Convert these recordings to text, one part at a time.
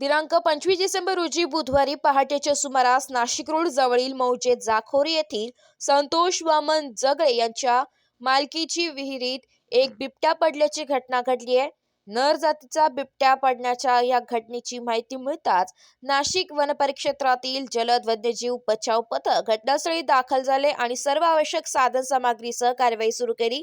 दिनांक पंचवीस डिसेंबर रोजी बुधवारी पहाटेच्या सुमारास नाशिक रोड जवळील मौजे जाखोरी येथील संतोष वामन जगळे यांच्या मालकीची विहिरीत एक बिबट्या पडल्याची घटना घडली आहे. नर जातीचा बिबट्या पडण्याच्या या घटनेची माहिती मिळताच नाशिक वनपरिक्षेत्रातील जलद वन्यजीव बचाव पथक घटनास्थळी दाखल झाले आणि सर्व आवश्यक साधन सामग्रीसह कारवाई सुरू केली.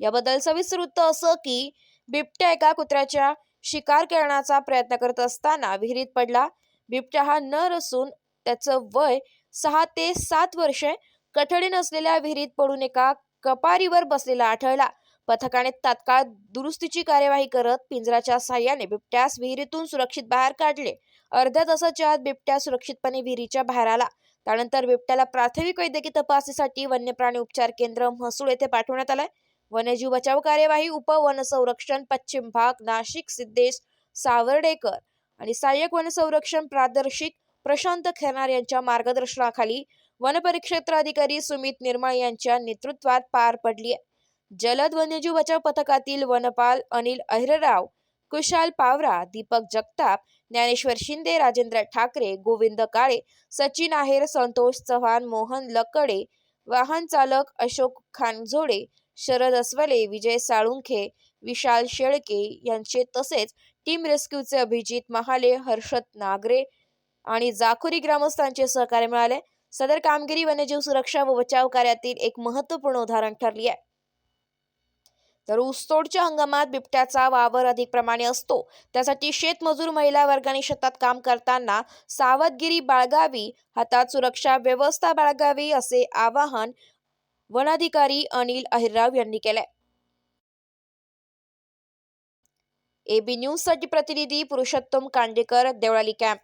याबद्दल सविस्तर वृत्त असं की बिबट्या एका कुत्र्याच्या शिकार करण्याचा प्रयत्न करत असताना विहिरीत पडला. बिबट्या हा नर असून त्याचं वय सहा ते सात वर्षे. कठडी नसलेल्या विहिरीत पडून एका कपारीवर बसलेला आढळला. पथकाने तात्काळ दुरुस्तीची कार्यवाही करत पिंजराच्या साह्याने बिबट्यास विहिरीतून सुरक्षित बाहेर काढले. अर्ध्या तासाच्या आत बिबट्या सुरक्षितपणे विहिरीच्या बाहेर आला. त्यानंतर बिबट्याला प्राथमिक वैद्यकीय तपासणीसाठी वन्यप्राणी उपचार केंद्र म्हसूळ येथे पाठवण्यात आलाय. वन्यजीव बचाव कार्यवाही उप वन संरक्षण पश्चिम भाग नाशिक सिद्धेश सावर्डेकर आणि सहाय्यक वन संरक्षण प्रादेशिक प्रशांत खेनार यांच्या मार्गदर्शनाखाली वनपरिक्षेत्र अधिकारी सुमित निर्मळ यांच्या नेतृत्वात पार पडली आहे. जलद वन्यजीव बचाव पथकातील वनपाल अनिल अहिरराव कुशाल पावरा दीपक जगताप ज्ञानेश्वर शिंदे राजेंद्र ठाकरे गोविंद काळे सचिन आहेर संतोष चव्हाण मोहन लकडे वाहन चालक अशोक खानझोडे शरद अस्वले विजय साळुंखे विशाल शेळके यांचे तसेच टीम रेस्क्यूचे अभिजित महाले हर्षद नागरे आणि जाखोरी ग्रामस्थांचे सहकार्य मिळाले. सदर कामगिरी वन्यजीव सुरक्षा व बचाव कार्यातील एक महत्त्वपूर्ण उदाहरण ठरली आहे. तर ऊसतोडच्या हंगामात बिबट्याचा वावर अधिक प्रमाणे असतो. त्यासाठी शेतमजूर महिला वर्गाने शेतात काम करताना सावधगिरी बाळगावी हातात सुरक्षा व्यवस्था बाळगावी असे आवाहन वनाधिकारी अनिल अहिरराव यांनी केले एबी न्यूजसाठी प्रतिनिधी पुरुषोत्तम कांडेकर देवळाली कॅम्प